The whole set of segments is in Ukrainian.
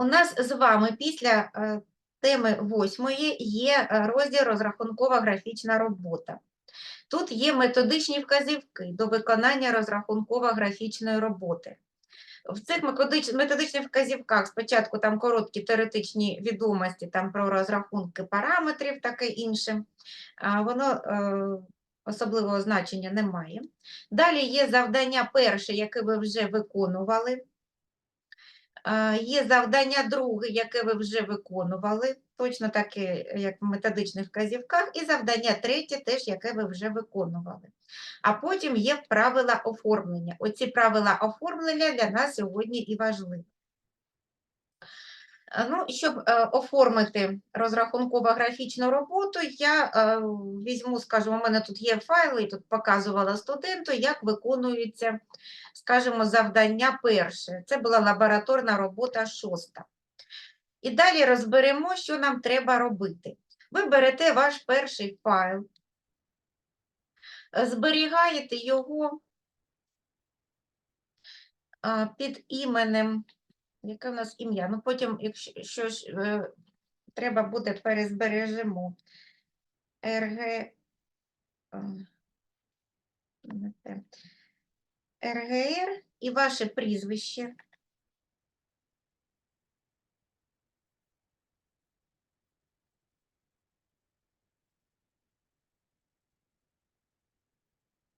У нас з вами після е, теми восьмої є е, розділ розрахункова графічна робота. Тут є методичні вказівки до виконання розрахунково-графічної роботи. В цих методичних вказівках спочатку там короткі теоретичні відомості там про розрахунки параметрів, таке інше. Воно е, особливого значення не має. Далі є завдання перше, яке ви вже виконували. Е, Є завдання друге, яке ви вже виконували, точно таке, як в методичних вказівках, і завдання третє, теж яке ви вже виконували. А потім є правила оформлення. Оці правила оформлення для нас сьогодні і важливі. Е, Ну, щоб е, оформити розрахунково-графічну роботу, я е, візьму, скажімо, у мене тут є файли, тут показувала студенту, як виконується, скажімо, завдання перше. Це була лабораторна робота шоста. І далі розберемо, що нам треба робити. Ви берете ваш перший файл, зберігаєте його під іменем яке в нас ім'я? Ну, потім, якщо щось е, треба буде, перезбережемо. РГ. РГР і ваше прізвище.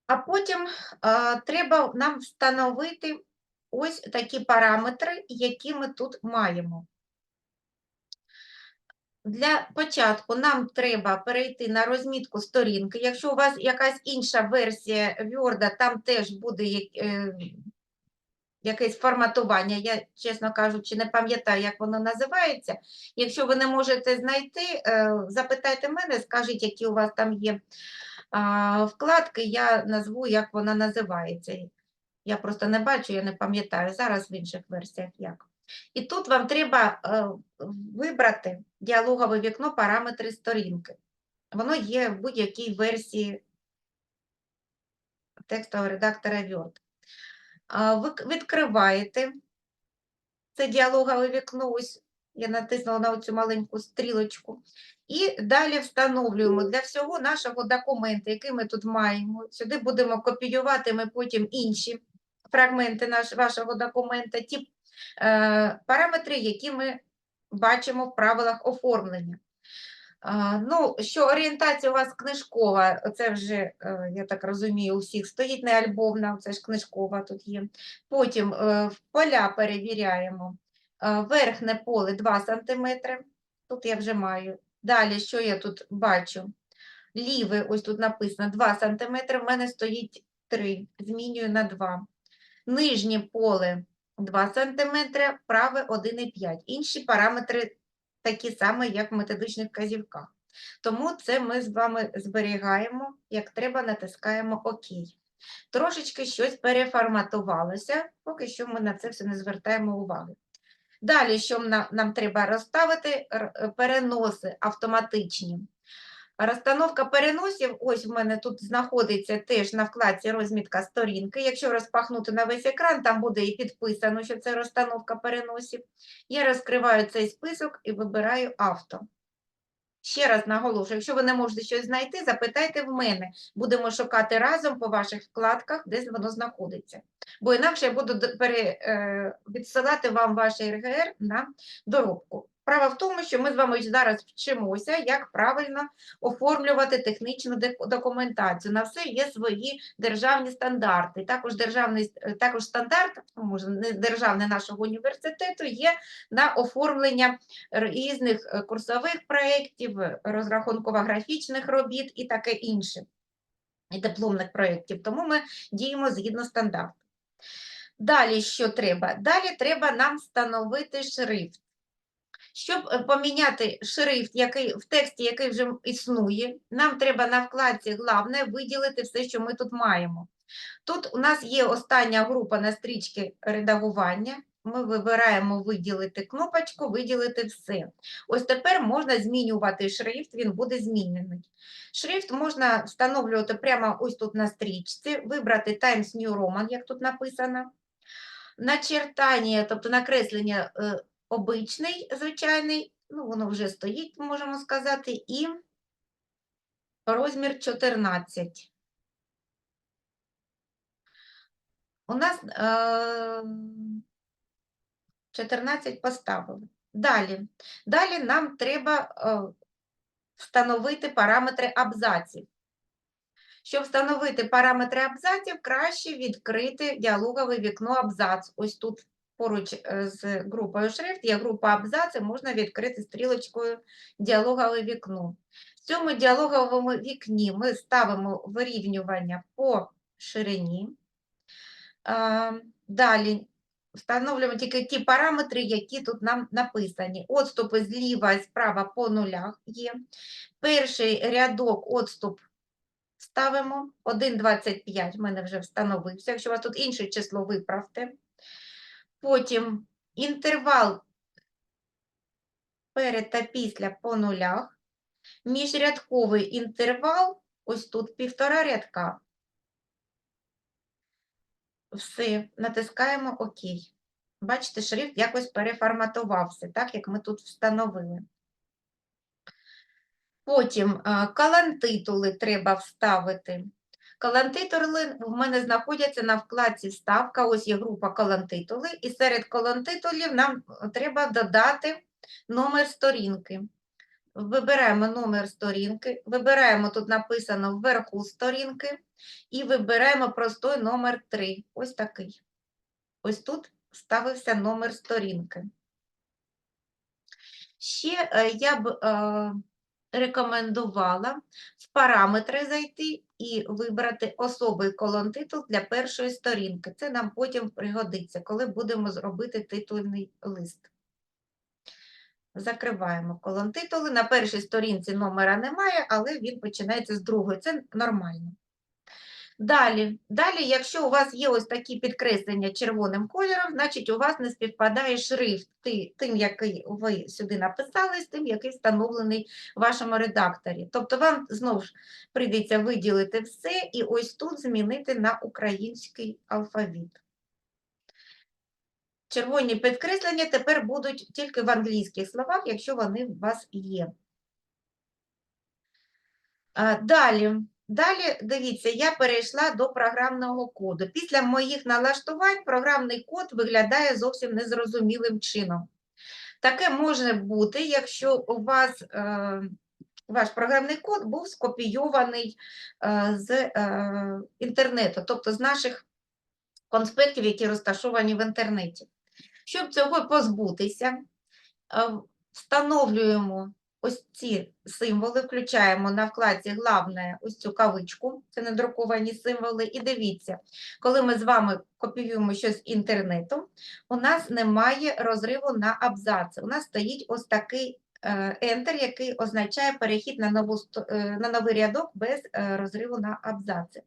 А потім е, треба нам встановити ось такі параметри, які ми тут маємо. Для початку нам треба перейти на розмітку сторінки. Якщо у вас якась інша версія Word, там теж буде е, якесь форматування. Я, чесно кажучи, не пам'ятаю, як воно називається. Якщо ви не можете знайти, е, запитайте мене, скажіть, які у вас там є вкладки, я назву, як вона називається. Я просто не бачу, я не пам'ятаю зараз в інших версіях як. І тут вам треба е, вибрати діалогове вікно параметри сторінки. Воно є в будь-якій версії текстового редактора Word. Ви відкриваєте це діалогове вікно, ось я натиснула на цю маленьку стрілочку. І далі встановлюємо для всього нашого документу, який ми тут маємо. Сюди будемо копіювати ми потім інші фрагменти наш, вашого документа, ті е, параметри, які ми бачимо в правилах оформлення. А, Ну, що орієнтація у вас книжкова, це вже, е, я так розумію, у всіх стоїть не альбомна, це ж книжкова тут є. Потім е, поля перевіряємо. Е, Верхнє поле 2 см, тут я вже маю. Далі, що я тут бачу? Ліве, ось тут написано 2 см, в мене стоїть 3, змінюю на 2. Нижнє поле 2 см, праве 1,5. Інші параметри такі самі, як в методичних вказівках. Тому це ми з вами зберігаємо, як треба, натискаємо ОК. Трошечки щось переформатувалося, поки що ми на це все не звертаємо уваги. Далі, що нам, нам треба розставити, переноси автоматичні. Розстановка переносів, ось в мене тут знаходиться теж на вкладці розмітка сторінки. Якщо розпахнути на весь екран, там буде і підписано, що це розстановка переносів. Я розкриваю цей список і вибираю авто. Ще раз наголошую, якщо ви не можете щось знайти, запитайте в мене. Будемо шукати разом по ваших вкладках, де воно знаходиться. Бо інакше я буду е, відсилати вам ваш РГР на доробку. Справа в тому, що ми з вами зараз вчимося, як правильно оформлювати технічну документацію. На все є свої державні стандарти. Також державний е, також стандарт, ну, може, не державний нашого університету, є на оформлення різних е, курсових проєктів, розрахунково-графічних робіт і таке інше, і дипломних проєктів. Тому ми діємо згідно стандарту. Далі що треба? Далі треба нам встановити шрифт. Щоб е, поміняти шрифт, який в тексті, який вже існує, нам треба на вкладці «Главне» виділити все, що ми тут маємо. Тут у нас є остання група на стрічці редагування. Ми вибираємо виділити кнопочку, виділити все. Ось тепер можна змінювати шрифт, він буде змінений. Шрифт можна встановлювати прямо ось тут на стрічці, вибрати Times New Roman, як тут написано. Начертання, тобто накреслення е, обичний, звичайний, ну, воно вже стоїть, можемо сказати, і розмір 14. У нас е, 14 поставили. Далі. Далі нам треба е, встановити параметри абзаців. Щоб встановити параметри абзаців, краще відкрити діалогове вікно абзац. Ось тут поруч е, з групою шрифт є група абзаци, можна відкрити стрілочкою діалогове вікно. В цьому діалоговому вікні ми ставимо вирівнювання по ширині. Далі встановлюємо тільки ті параметри, які тут нам написані. Отступи зліва і справа по нулях є. Перший рядок отступ ставимо 1,25, в мене вже встановився. Якщо у вас тут інше число, виправте. Потім інтервал перед та після по нулях. Міжрядковий інтервал, ось тут півтора рядка. Все, натискаємо ОК. Бачите, шрифт якось переформатувався, так як ми тут встановили. Потім а, колонтитули треба вставити. Колонтитули в мене знаходяться на вкладці Вставка. Ось є група колонтитули, і серед колонтитулів нам треба додати номер сторінки. Вибираємо номер сторінки, вибираємо тут написано вверху сторінки, і вибираємо простой номер 3. Ось такий. Ось тут ставився номер сторінки. Ще е, я б е, рекомендувала параметри зайти і вибрати особий колон-титул для першої сторінки. Це нам потім пригодиться, коли будемо зробити титульний лист. Закриваємо колон титули. На першій сторінці номера немає, але він починається з другої. Це нормально. Далі, далі, якщо у вас є ось такі підкреслення червоним кольором, значить у вас не співпадає шрифт тим, який ви сюди написали, з тим, який встановлений в вашому редакторі. Тобто вам знову ж прийдеться виділити все і ось тут змінити на український алфавіт. Червоні підкреслення тепер будуть тільки в англійських словах, якщо вони у вас є. Далі, далі, дивіться, я перейшла до програмного коду. Після моїх налаштувань програмний код виглядає зовсім незрозумілим чином. Таке може бути, якщо у вас е, ваш програмний код був скопійований е, з е, інтернету, тобто з наших конспектів, які розташовані в інтернеті. Щоб цього позбутися, е, встановлюємо ось ці символи, включаємо на вкладці «Главне» ось цю кавичку, це недруковані символи. І дивіться, коли ми з вами копіюємо щось з інтернету, у нас немає розриву на абзаци. У нас стоїть ось такий е, Enter, який означає перехід на, нову, е, на новий рядок без е, розриву на абзаци.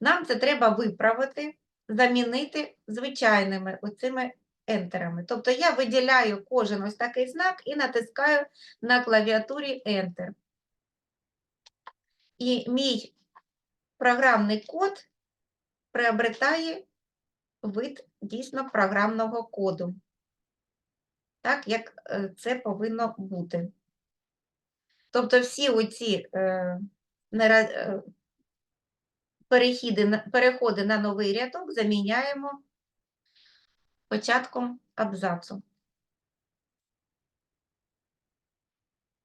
Нам це треба виправити, замінити звичайними оцими ентерами. Тобто я виділяю кожен ось такий знак і натискаю на клавіатурі Enter. І мій програмний код приобретає вид дійсно програмного коду. Так, як е, це повинно бути. Тобто всі оці е, е, перехіди, переходи на новий рядок заміняємо початком абзацу.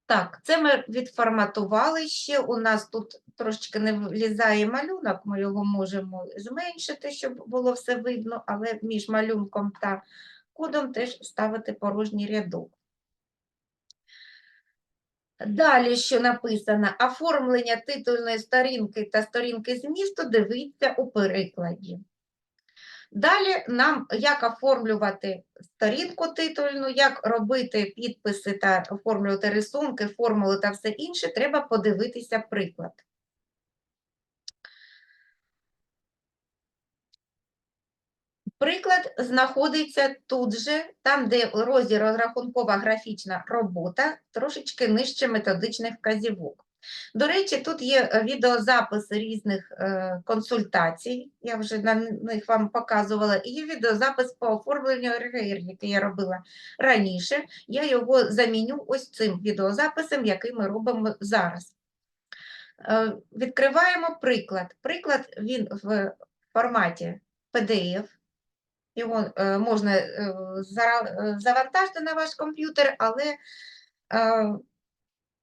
Так, це ми відформатували. Ще у нас тут трошечки не влізає малюнок, ми його можемо зменшити, щоб було все видно, але між малюнком та кодом теж ставити порожній рядок. Далі, що написано, оформлення титульної сторінки та сторінки змісту дивіться у перекладі. Далі нам як оформлювати сторінку титульну, як робити підписи та оформлювати рисунки, формули та все інше, треба подивитися приклад. Приклад знаходиться тут же, там, де розділ розрахункова графічна робота, трошечки нижче методичних вказівок. До речі, тут є е, відеозаписи різних е, консультацій, я вже на них вам показувала, і є відеозапис по оформленню РГР, який я робила раніше. Я його заміню ось цим відеозаписом, який ми робимо зараз. Е, Відкриваємо приклад. Приклад він в форматі PDF. Його можна завантажити на ваш комп'ютер, але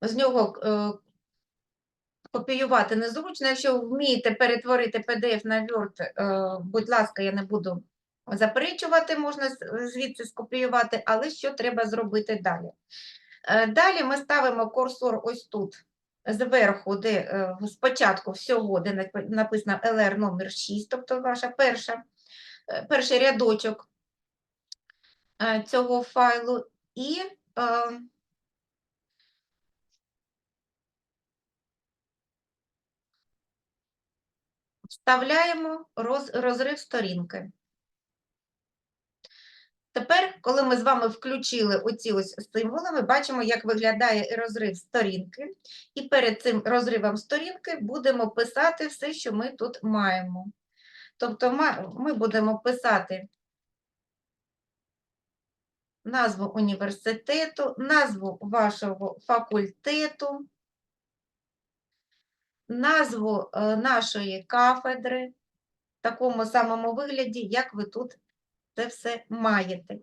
з нього копіювати незручно. Якщо вмієте перетворити PDF на Word, е, будь ласка, я не буду заперечувати, можна звідси скопіювати, але що треба зробити далі? Е, Далі ми ставимо курсор ось тут зверху, де е, спочатку всього, де написано LR номер 6, тобто ваша перша, перший рядочок цього файлу, і вставляємо роз, розрив сторінки. Тепер, коли ми з вами включили оці ось символи, ми бачимо, як виглядає розрив сторінки. І перед цим розривом сторінки будемо писати все, що ми тут маємо. Тобто ми будемо писати назву університету, назву вашого факультету, назву е, нашої кафедри в такому самому вигляді, як ви тут це все маєте.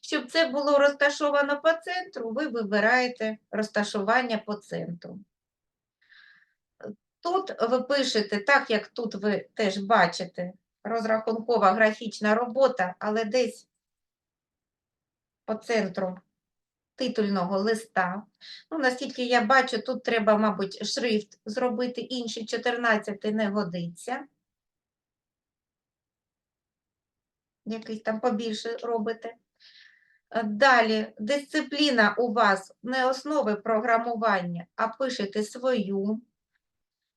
Щоб це було розташовано по центру, ви вибираєте розташування по центру. Тут ви пишете, так як тут ви теж бачите, розрахункова графічна робота, але десь по центру титульного листа. Ну, наскільки я бачу, тут треба, мабуть, шрифт зробити, інший 14 не годиться. Якийсь там побільше робите. Далі, дисципліна у вас не основи програмування, а пишете свою.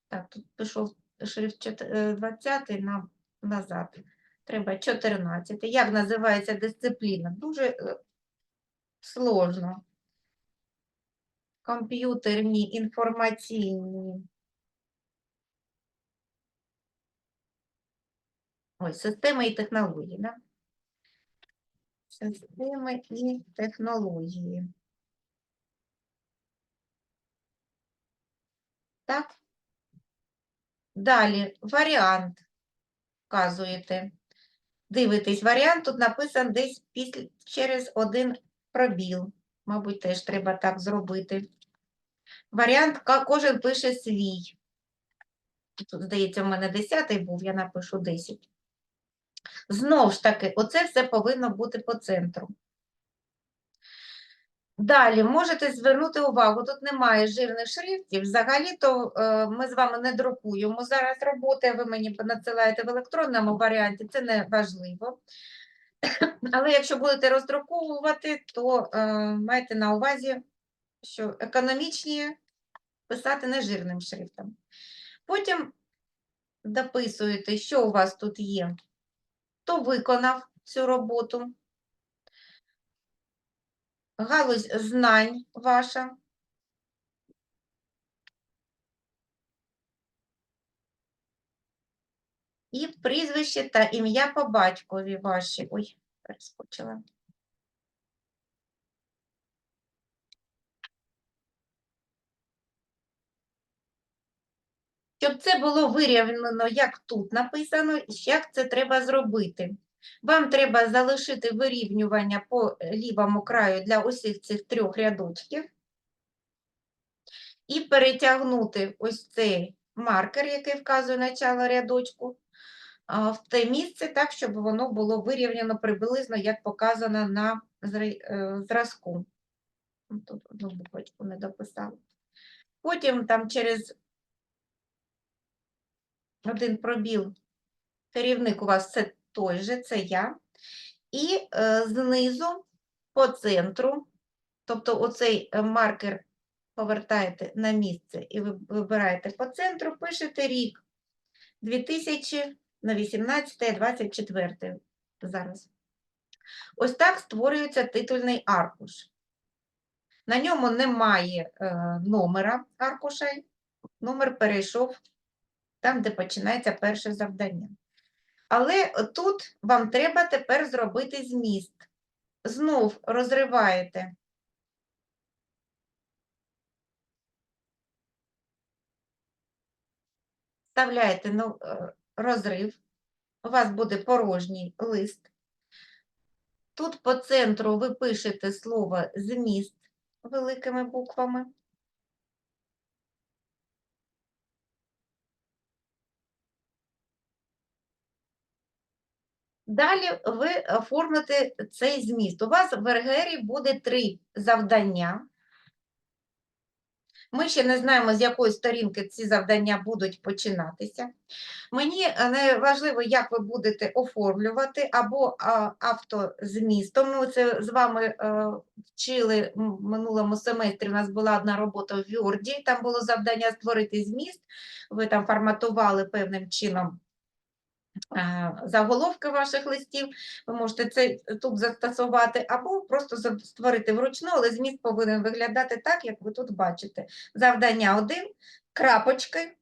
Так, тут пішов шрифт чот- е, 20 нам назад. Треба 14. Як називається дисципліна? Дуже е, сложно. Комп'ютерні, інформаційні. Ой, системи і технології, да? Системи і технології. Так? Далі варіант вказуєте. Дивитесь, варіант тут написан десь після, через один пробіл. Мабуть, теж треба так зробити. Варіант кожен пише свій. Тут, здається, в мене 10 був, я напишу 10. Знов ж таки, оце все повинно бути по центру. Далі можете звернути увагу, тут немає жирних шрифтів. Взагалі-то е, ми з вами не друкуємо зараз роботи, ви мені надсилаєте в електронному варіанті, це не важливо. Але якщо будете роздруковувати, то е, майте на увазі, що економічні писати не жирним шрифтом. Потім дописуєте, що у вас тут є. Хто виконав цю роботу? Галузь знань ваша. І прізвище та ім'я по батькові ваші. Ой, перескочила. Щоб це було вирівняно, як тут написано, і як це треба зробити. Вам треба залишити вирівнювання по лівому краю для усіх цих трьох рядочків і перетягнути ось цей маркер, який вказує начало рядочку, в те місце так, щоб воно було вирівняно приблизно, як показано на е, зразку. Ну, Тут одну буквочку не дописала. Потім там через один пробіл керівник у вас це той же, це я. І е, знизу по центру, тобто оцей е, маркер повертаєте на місце і ви вибираєте по центру, пишете рік 2000 на 18 24 зараз. Ось так створюється титульний аркуш. На ньому немає е, номера аркушей, номер перейшов там, де починається перше завдання. Але тут вам треба тепер зробити зміст. Знов розриваєте вставляєте ну, е, розрив, у вас буде порожній лист. Тут по центру ви пишете слово зміст великими буквами. Далі ви оформите цей зміст. У вас в РГРі буде три завдання. Ми ще не знаємо, з якої сторінки ці завдання будуть починатися. Мені е, не важливо, як ви будете оформлювати або а, автозмістом. Ми це з вами е, вчили в минулому семестрі. У нас була одна робота в Вюрді, там було завдання створити зміст. Ви там форматували певним чином заголовки ваших листів. Ви можете це тут застосувати, або просто створити вручну, але зміст повинен виглядати так, як ви тут бачите. Завдання 1, крапочки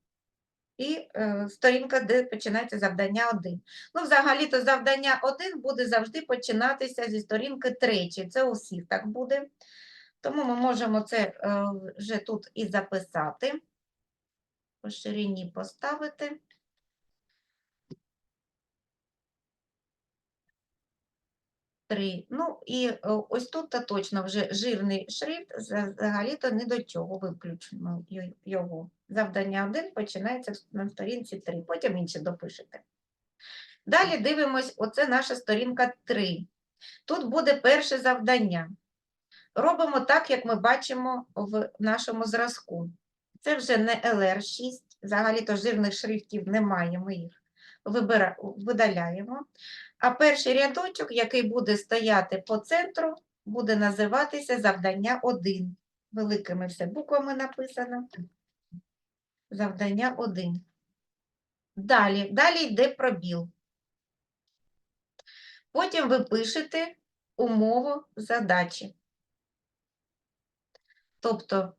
і е, сторінка, де починається завдання 1. Ну, взагалі-то завдання 1 буде завжди починатися зі сторінки 3. Це у всіх так буде. Тому ми можемо це е, вже тут і записати. По ширині поставити. Три. Ну і е, ось тут то точно вже жирний шрифт, взагалі-то не до чого виключимо його. Завдання 1 починається на сторінці 3, потім інші допишете. Далі дивимось, оце наша сторінка 3. Тут буде перше завдання. Робимо так, як ми бачимо в нашому зразку. Це вже не LR6, взагалі-то жирних шрифтів немає, ми їх вибира- видаляємо. А перший рядочок, який буде стояти по центру, буде називатися завдання 1. Великими все буквами написано. Завдання 1. Далі, далі йде пробіл. Потім ви пишете умову задачі. Тобто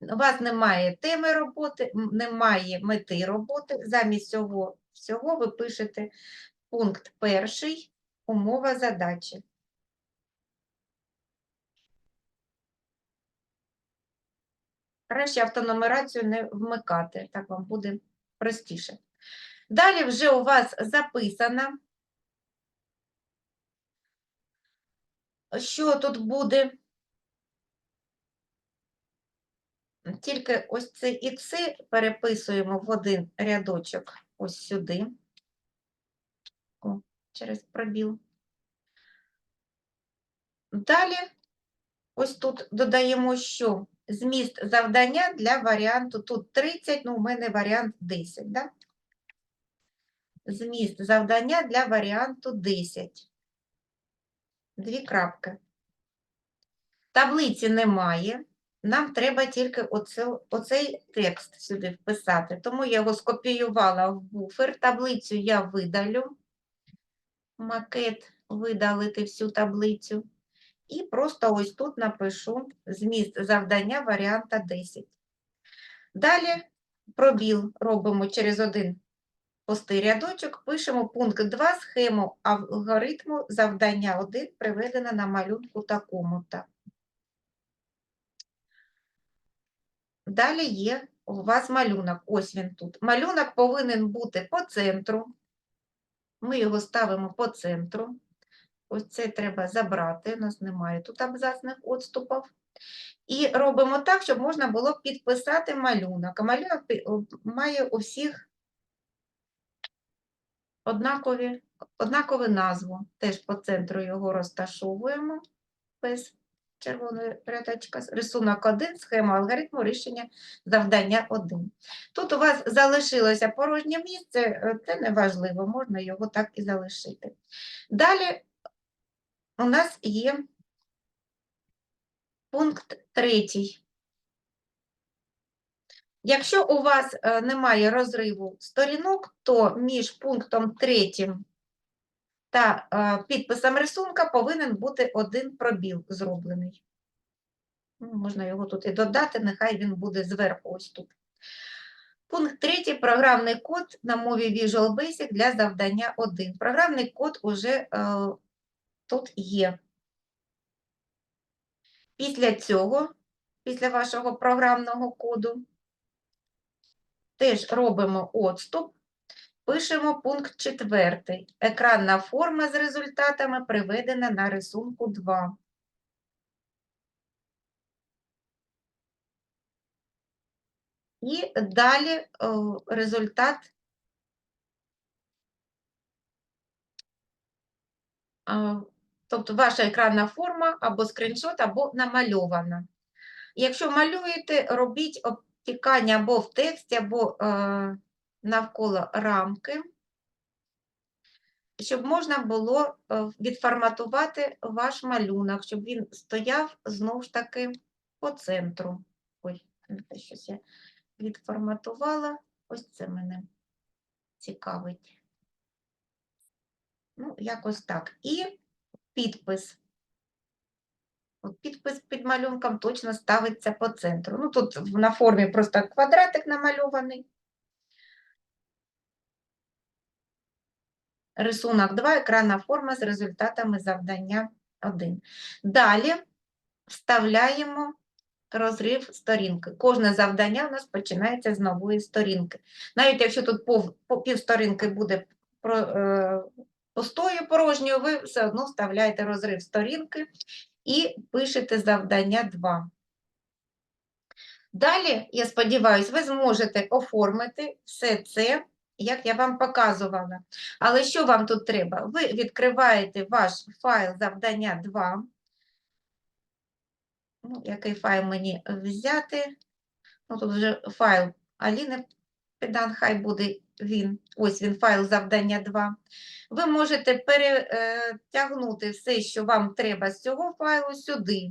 у вас немає теми роботи, немає мети роботи. Замість цього всього ви пишете пункт перший, умова задачі. Краще автонумерацію не вмикати, так вам буде простіше. Далі вже у вас записано, що тут буде. Тільки ось ці ікси переписуємо в один рядочок ось сюди, через пробіл. Далі ось тут додаємо, що зміст завдання для варіанту тут 30, ну, у мене варіант 10, да? Зміст завдання для варіанту 10. Дві крапки. Таблиці немає. Нам треба тільки оце, оцей текст сюди вписати. Тому я його скопіювала в буфер. Таблицю я видалю. Макет видалити всю таблицю. І просто ось тут напишу зміст завдання варіанта 10. Далі пробіл робимо через один пустий рядочок, пишемо пункт 2, схему алгоритму завдання 1 приведена на малюнку такому-то. Далі є у вас малюнок, ось він тут. Малюнок повинен бути по центру. Ми його ставимо по центру. Ось це треба забрати, у нас немає тут абзацних відступів. І робимо так, щоб можна було підписати малюнок. А малюнок має у всіх однакові, однакову назву. Теж по центру його розташовуємо без червоної рядочка. Рисунок 1, схема алгоритму рішення завдання 1. Тут у вас залишилося порожнє місце, е, це не важливо, можна його так і залишити. Далі у нас є пункт третій. Якщо у вас е, немає розриву сторінок, то між пунктом третім та е, підписом рисунка повинен бути один пробіл зроблений. Ну, Можна його тут і додати, нехай він буде зверху ось тут. Пункт третій. Програмний код на мові Visual Basic для завдання 1. Програмний код уже е, тут є. Після цього, після вашого програмного коду, теж робимо отступ, пишемо пункт четвертий. Екранна форма з результатами приведена на рисунку 2. І далі результат тобто ваша екранна форма або скріншот, або намальована. Якщо малюєте, робіть обтікання або в тексті, або е, навколо рамки, щоб можна було е, відформатувати ваш малюнок, щоб він стояв знову ж таки по центру. Ой, щось я відформатувала. Ось це мене цікавить. Ну, якось так. І підпис. От підпис під малюнком точно ставиться по центру. Ну, тут на формі просто квадратик намальований. Рисунок 2, екранна форма з результатами завдання 1. Далі вставляємо розрив сторінки. Кожне завдання у нас починається з нової сторінки. Навіть якщо тут півсторінки буде е, пустою порожньою, ви все одно вставляєте розрив сторінки і пишете завдання 2. Далі, я сподіваюся, ви зможете оформити все це, як я вам показувала. Але що вам тут треба? Ви відкриваєте ваш файл завдання 2. Ну, який файл мені взяти? Ну, тут вже файл Аліни Педан, хай буде він. Ось він, файл завдання 2. Ви можете перетягнути все, що вам треба з цього файлу сюди.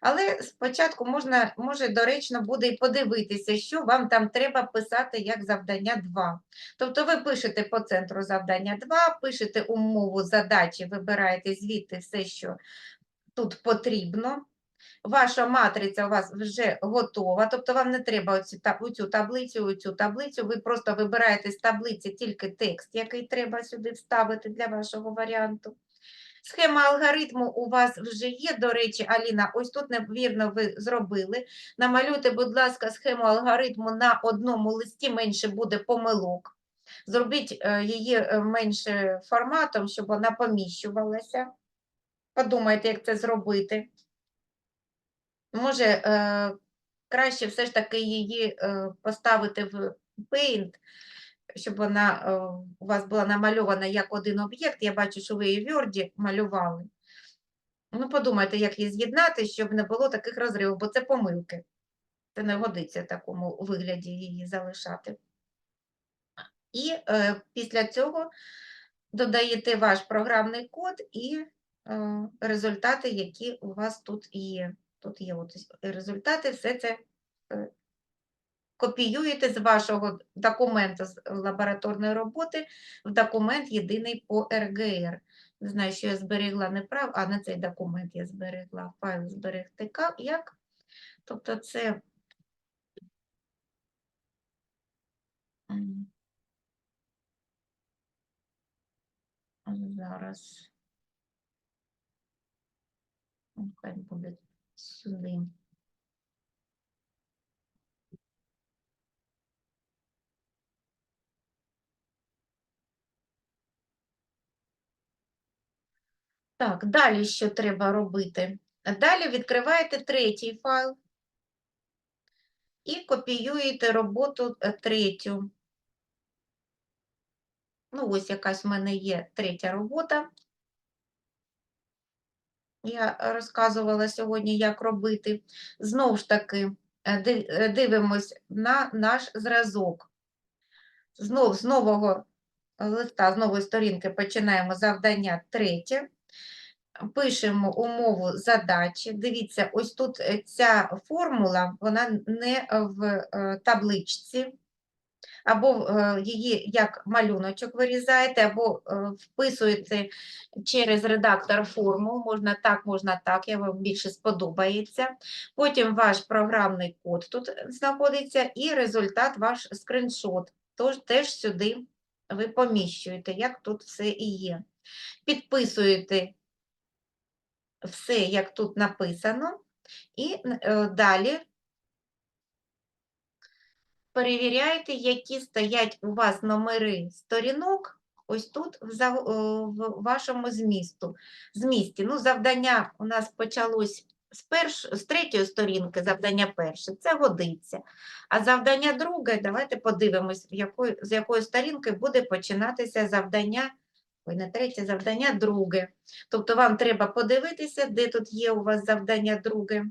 Але спочатку можна, може доречно буде і подивитися, що вам там треба писати як завдання 2. Тобто ви пишете по центру завдання 2, пишете умову задачі, вибираєте звідти все, що тут потрібно. Ваша матриця у вас вже готова, тобто вам не треба оці, оцю таблицю, оцю таблицю, ви просто вибираєте з таблиці тільки текст, який треба сюди вставити для вашого варіанту. Схема алгоритму у вас вже є, до речі, Аліна, ось тут невірно ви зробили. Намалюйте, будь ласка, схему алгоритму на одному листі, менше буде помилок. Зробіть е, її е, менше форматом, щоб вона поміщувалася. Подумайте, як це зробити. Може, е, краще все ж таки її е, поставити в Paint, щоб вона е, у вас була намальована як один об'єкт. Я бачу, що ви її в Word малювали. Ну, подумайте, як її з'єднати, щоб не було таких розривів, бо це помилки. Це не годиться в такому вигляді її залишати. І е, після цього додаєте ваш програмний код і е, результати, які у вас тут є. Тут є от результати, все це е, копіюєте з вашого документу з лабораторної роботи в документ єдиний по РГР. Не знаю, що я зберегла неправ, а не цей документ я зберегла. Файл зберегти як. Тобто це. Зараз. Ну, Хай буде сюди. Так, далі що треба робити? Далі відкриваєте третій файл і копіюєте роботу е, третю. Ну, ось якась в мене є третя робота. Я розказувала сьогодні, як робити. Знову ж таки, е, е, дивимось на наш зразок. Знов з нового листа, з нової сторінки починаємо завдання третє. Пишемо умову задачі. Дивіться, ось тут е, ця формула, вона не в табличці, або е, її як малюночок вирізаєте, або е, вписуєте через редактор форму. Можна так, можна так, я вам більше сподобається. Потім ваш програмний код тут знаходиться, і результат ваш скриншот. Тож теж сюди ви поміщуєте, як тут все і є. Підписуєте все, як тут написано, і е, далі перевіряйте, які стоять у вас номери сторінок, ось тут в, за- в вашому змісту. змісті. Ну, завдання у нас почалось з, перш... з третьої сторінки, завдання перше, це годиться. А завдання друге, давайте подивимось, якої... з якої сторінки буде починатися завдання. Ой, не третє завдання друге. Тобто вам треба подивитися, де тут є у вас завдання друге.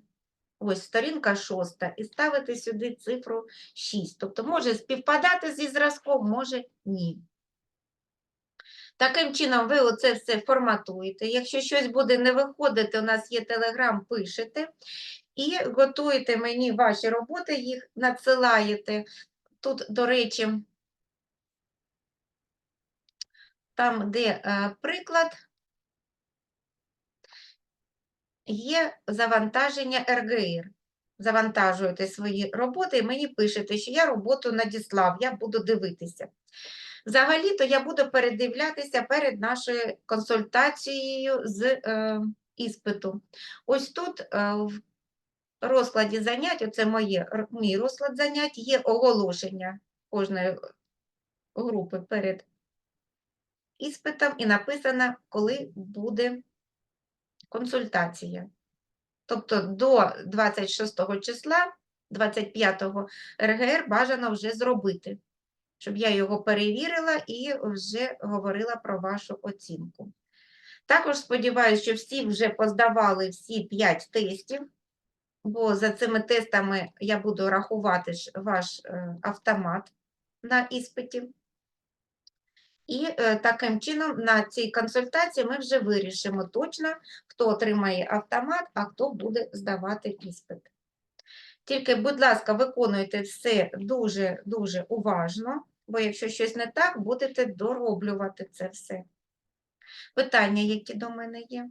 Ось сторінка шоста, і ставити сюди цифру 6. Тобто може співпадати зі зразком, може ні. Таким чином, ви оце все форматуєте. Якщо щось буде не виходити, у нас є телеграм, пишете і готуєте мені ваші роботи, їх надсилаєте. Тут, до речі, там, де е, приклад, є завантаження РГР. Завантажуєте свої роботи і мені пишете, що я роботу надіслав, я буду дивитися. Взагалі-то я буду передивлятися перед нашою консультацією з е, іспиту. Ось тут е, в розкладі занять, оце моє, мій розклад занять, є оголошення кожної групи перед іспитом і написано, коли буде консультація. Тобто до 26 числа, 25 РГР бажано вже зробити, щоб я його перевірила і вже говорила про вашу оцінку. Також сподіваюся, що всі вже поздавали всі 5 тестів, бо за цими тестами я буду рахувати ваш е, автомат на іспиті. І е, таким чином на цій консультації ми вже вирішимо точно, хто отримає автомат, а хто буде здавати іспит. Тільки, будь ласка, виконуйте все дуже-дуже уважно, бо якщо щось не так, будете дороблювати це все. Питання, які до мене є?